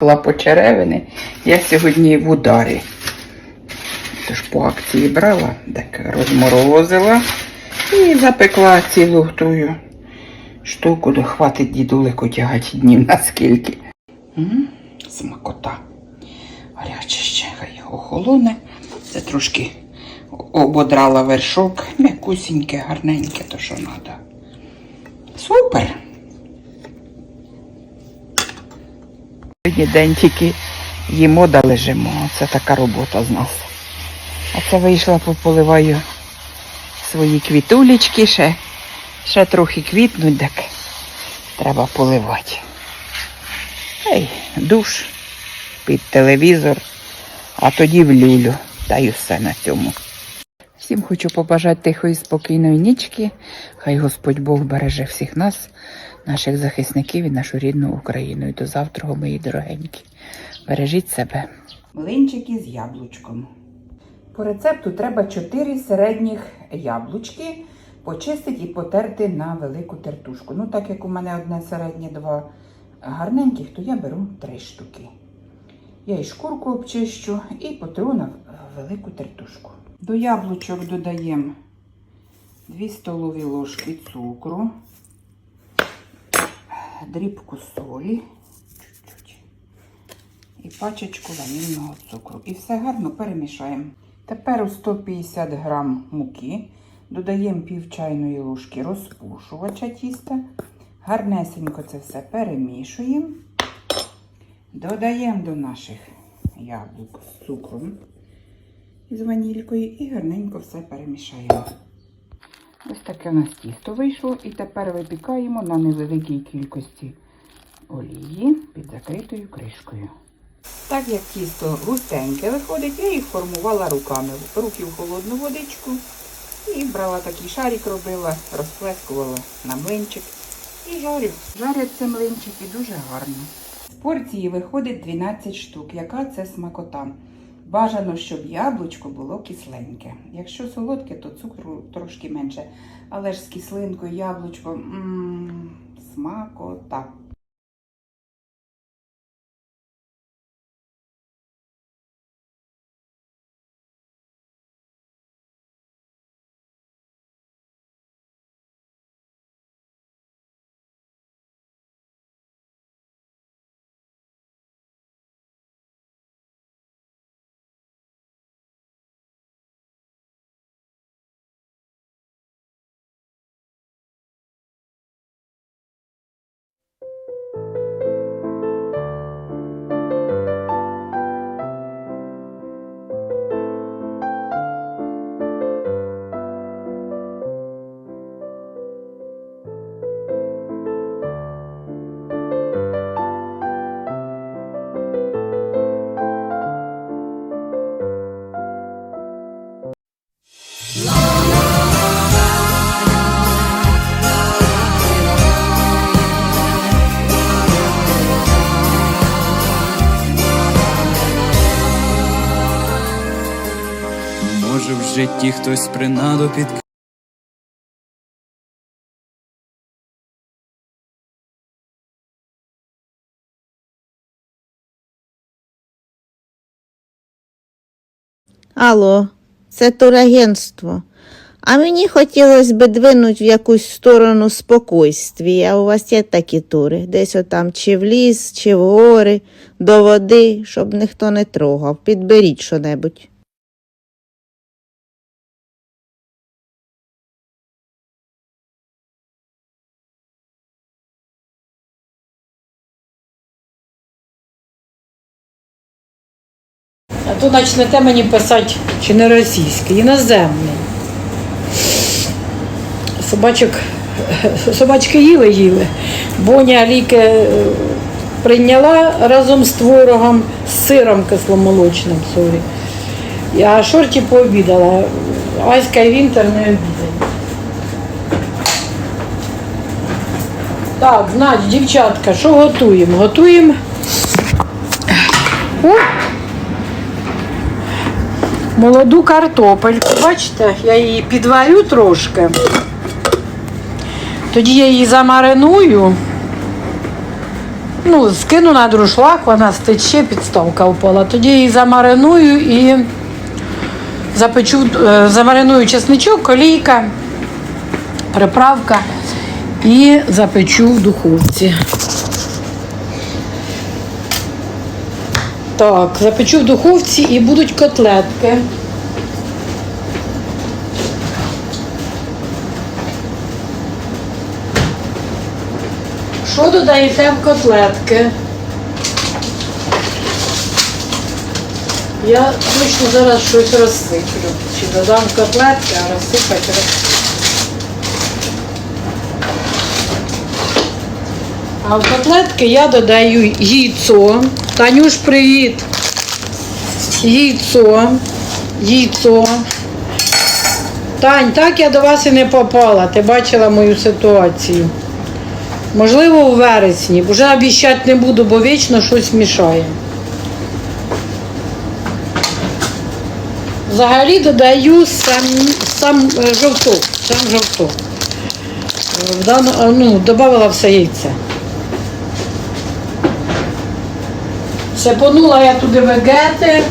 по черевини. Я сьогодні в ударі. Тож по акції брала, так розморозила і запекла цілу тую штуку, до хватить дідулику тягати днів наскільки. М, Смакота. Гаряче ще, хай охолоне. Це трошки ободрала вершок. М'якусіньке, гарненьке, то що треба. Супер! Сьогодні день тільки їмо да лежимо. Це така робота з нас. А це вийшла, пополиваю свої квітулечки, ще, ще трохи квітнуть, так треба поливати. Ей, душ під телевізор, а тоді в люлю. Та й все на цьому. Всім хочу побажати тихої, спокійної нічки. Хай Господь Бог береже всіх нас, наших захисників і нашу рідну Україну. І до завтра, мої дорогенькі. Бережіть себе. Млинчики з яблучком. По рецепту треба 4 середніх яблучки почистити і потерти на велику тертушку. Ну, так як у мене одне середнє, два гарненьких, то я беру 3 штуки. Я і шкурку обчищу і потру на велику тертушку. До яблучок додаємо 2 столові ложки цукру, дрібку солі чуть-чуть, і пачечку ванільного цукру. І все гарно перемішаємо. Тепер у 150 грам муки додаємо пів чайної ложки розпушувача тіста. Гарнесенько це все перемішуємо. Додаємо до наших яблук з цукром з ванількою і гарненько все перемішаємо. Ось таке у нас тісто вийшло. І тепер випікаємо на невеликій кількості олії під закритою кришкою. Так як тісто густеньке виходить, я їх формувала руками. Руки в холодну водичку. І брала такий шарик, робила, розплескувала на млинчик і жарю. Жаряться млинчики дуже гарно. З порції виходить 12 штук. Яка це смакота? Бажано, щоб яблучко було кисленьке. Якщо солодке, то цукру трошки менше. Але ж з кислинкою яблучко м смакота. Житті хтось принаду під Алло, це турагентство. А мені хотілося б двинуть в якусь сторону спокойствія. У вас є такі тури, десь отам чи в ліс, чи в гори, до води, щоб ніхто не трогав. Підберіть що-небудь. А то почнете мені писати чи не російський, іноземний. Собачок, собачки їли їли. Боня ліки е, прийняла разом з творогом, з сиром кисломолочним, сорі. А шорті пообідала. Аська і Вінтер не обідають. Так, значить, дівчатка, що готуємо? Готуємо. Молоду картопельку. Бачите, я її підварю трошки. Тоді я її замариную ну, скину на друшлак, вона стече, підставка впала. Тоді її замариную і запечу, е, замариную чесничок, колійка, приправка і запечу в духовці. Так, запечу в духовці і будуть котлетки. Що додаєте в котлетки? Я точно зараз щось розсиплю. Чи додам котлетки, а розсипати роз... А в котлетки я додаю яйцо. Танюш, привіт! Яйцо. Яйцо. Тань, так я до вас і не попала. Ти бачила мою ситуацію. Можливо, у вересні. Вже обіщати не буду, бо вічно щось мішає. Взагалі додаю сам, сам е, жовток. Сам жовток. Е, е, ну, додавала все яйце. Сипонула я туди вегети.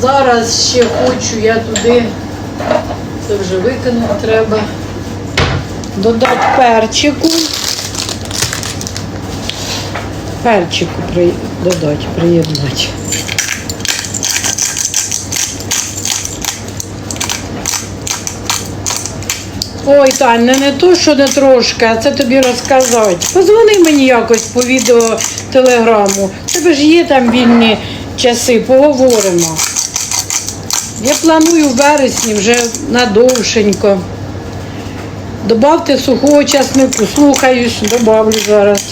Зараз ще хочу я туди, це вже викинути треба, додати перчику. Перчику додати, приєднати. Ой, Тань, не, то, що не трошки, а це тобі розказати. Позвони мені якось по відео телеграму. Тебе ж є там вільні часи, поговоримо. Я планую в вересні вже надовшенько. Добавте сухого часнику, слухаюсь, добавлю зараз.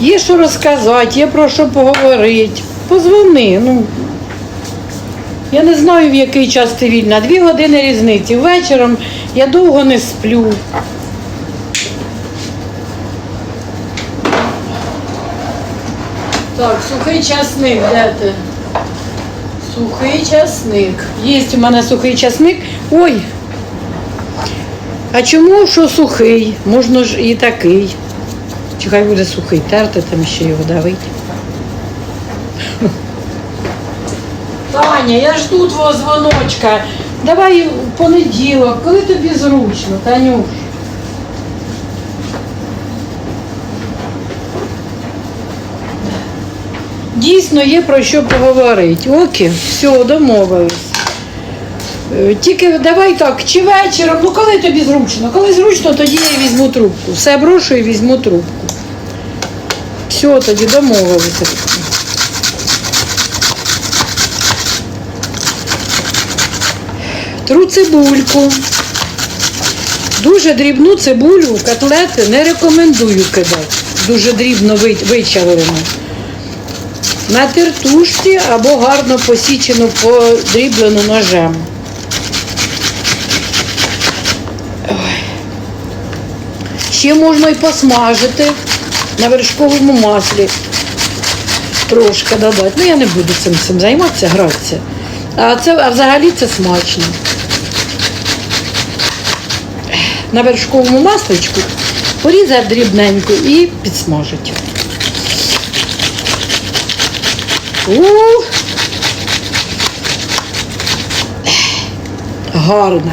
Є що розказати, є про що поговорити. Позвони. Ну, я не знаю, в який час ти вільна. Дві години різниці. Вечором я довго не сплю. Так, сухий часник, де ти? Сухий часник. Є у мене сухий часник. Ой. А чому що сухий? Можна ж і такий. Чи хай буде сухий, терти там ще його давить. Таня, я жду твого дзвоночка. Давай в понеділок, коли тобі зручно, Танюш. Дійсно є про що поговорити. Окей, все, домовились. Е, Тільки давай так, чи вечором, ну коли тобі зручно? Коли зручно, тоді я візьму трубку. Все брошу і візьму трубку. Все, тоді домовилися. Тру цибульку. Дуже дрібну цибулю в котлети не рекомендую кидати. Дуже дрібно ви- вичавлену. На тертушці або гарно посічену, подріблену ножем. Ще можна і посмажити на вершковому маслі. Трошки додати. Ну я не буду цим, цим займатися, гратися. А, це, а взагалі це смачно. На вершковому масличку порізати дрібненько і підсмажити. У! Гарно.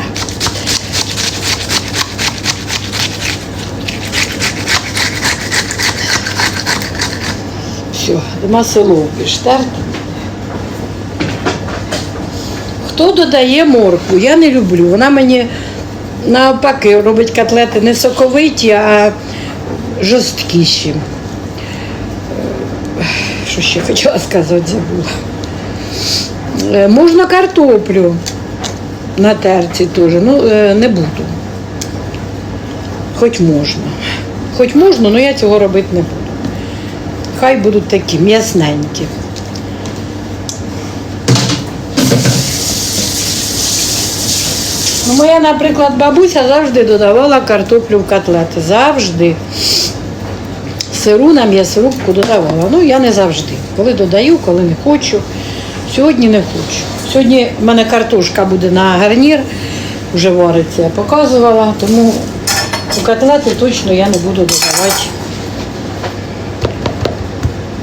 Все, масоловки штерти. Хто додає моркву? Я не люблю. Вона мені навпаки робить котлети не соковиті, а жорсткіші. Що ще хотіла сказати, забула. Е, Можна картоплю на терці теж, ну е, не буду. Хоч можна. Хоч можна, але я цього робити не буду. Хай будуть такі м'ясненькі. Ну, моя, наприклад, бабуся завжди додавала картоплю в котлети. Завжди. Сиру на м'ясорубку додавала. Ну, я не завжди. Коли додаю, коли не хочу. Сьогодні не хочу. Сьогодні в мене картошка буде на гарнір, вже вариться, я показувала, тому У котлети точно я не буду додавати.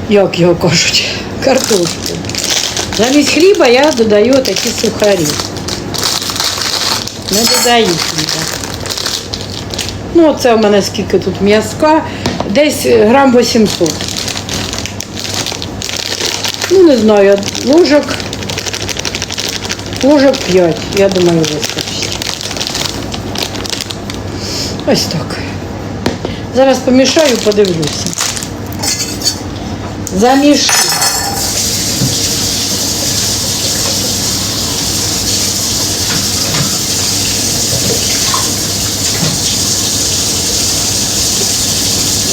Як його кажуть, картошку. Замість хліба я додаю такі сухарі. Не додаю хліба. Ну, оце у мене скільки тут м'язка, десь грам 800. Ну, не знаю, ложок, ложок 5, я думаю, вистачить. Ось так. Зараз помішаю, подивлюся. Замішу.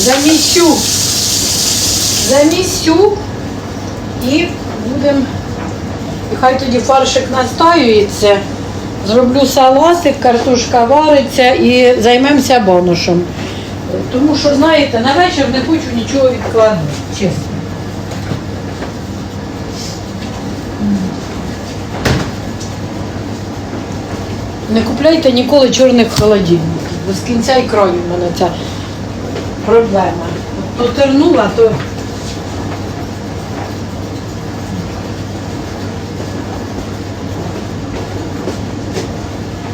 Замісю. Замісю і будемо. І хай тоді фаршик настаюється. Зроблю салатик, картошка вариться і займемося бонушем. Тому що, знаєте, на вечір не хочу нічого відкладати, чесно. Не купляйте ніколи чорних холодильників. Бо з кінця і краю в мене ця проблема. То тернула, то.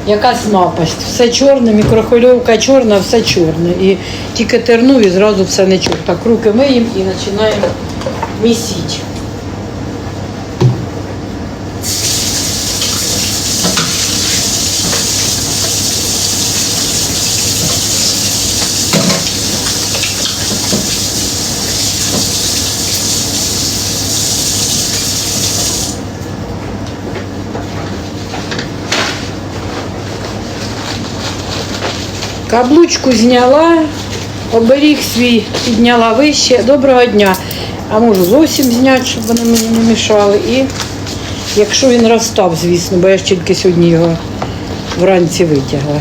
Якась напасть. Все чорне, мікрохвильовка чорна, все чорне. І тільки терну і зразу все не чорне. Так руки миємо і починаємо місити. Каблучку зняла, оберіг свій підняла вище. Доброго дня. А можу зовсім зняти, щоб вони мені не мішали. І якщо він розстав, звісно, бо я ж тільки сьогодні його вранці витягла.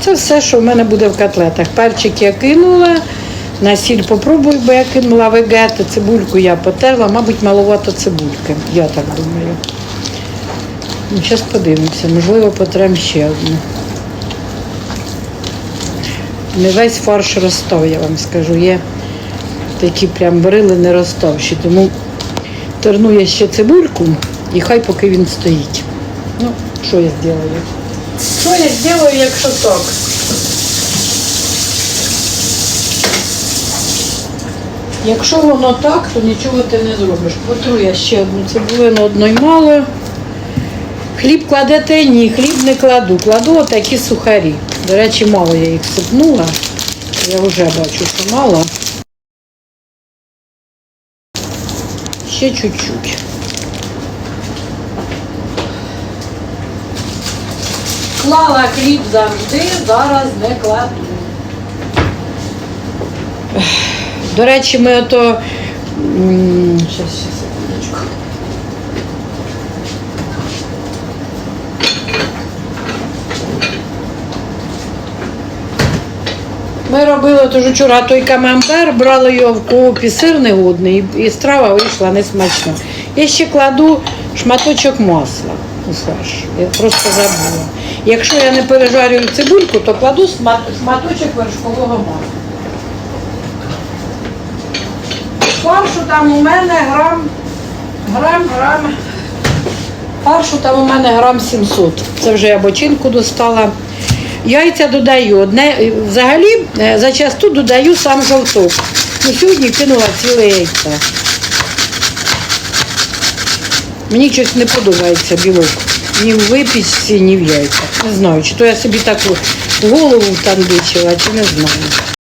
Це все, що в мене буде в котлетах. Перчик я кинула, на сіль попробую, бо я кинула вегети, цибульку я потерла, мабуть, маловато цибульки, я так думаю. Ну, зараз подивимося, можливо, потрем ще одну. Не весь фарш розстав, я вам скажу. Є такі прям брили не розставші. Тому терну я ще цибульку і хай поки він стоїть. Ну, що я зроблю? Що я зроблю, якщо так? Якщо воно так, то нічого ти не зробиш. Потру я ще одну цибулину одної мало. Хліб кладете? Ні, хліб не кладу. Кладу отакі сухарі. До речі, мало я їх сипнула. Я вже бачу, що мало. Ще чуть-чуть. Клала хліб завжди, зараз не кладу. До речі, ми ото. Щас, щас, секундочку. Ми робили тож вчора той камамбер, брали його в коопі, сир негодний, і, страва вийшла несмачна. Я ще кладу шматочок масла у. Я просто забула. Якщо я не пережарюю цибульку, то кладу шматочок вершкового масла. Фаршу там у мене грам, грам, грам. Фаршу там у мене грам 700. Це вже я бочинку достала. Яйця додаю. Одне, взагалі е, зачасту додаю сам жовток. Ну, сьогодні кинула ціле яйце. Мені щось не подобається білок. Ні в випічці, ні в яйцях. Не знаю, чи то я собі таку голову втандичила, чи не знаю.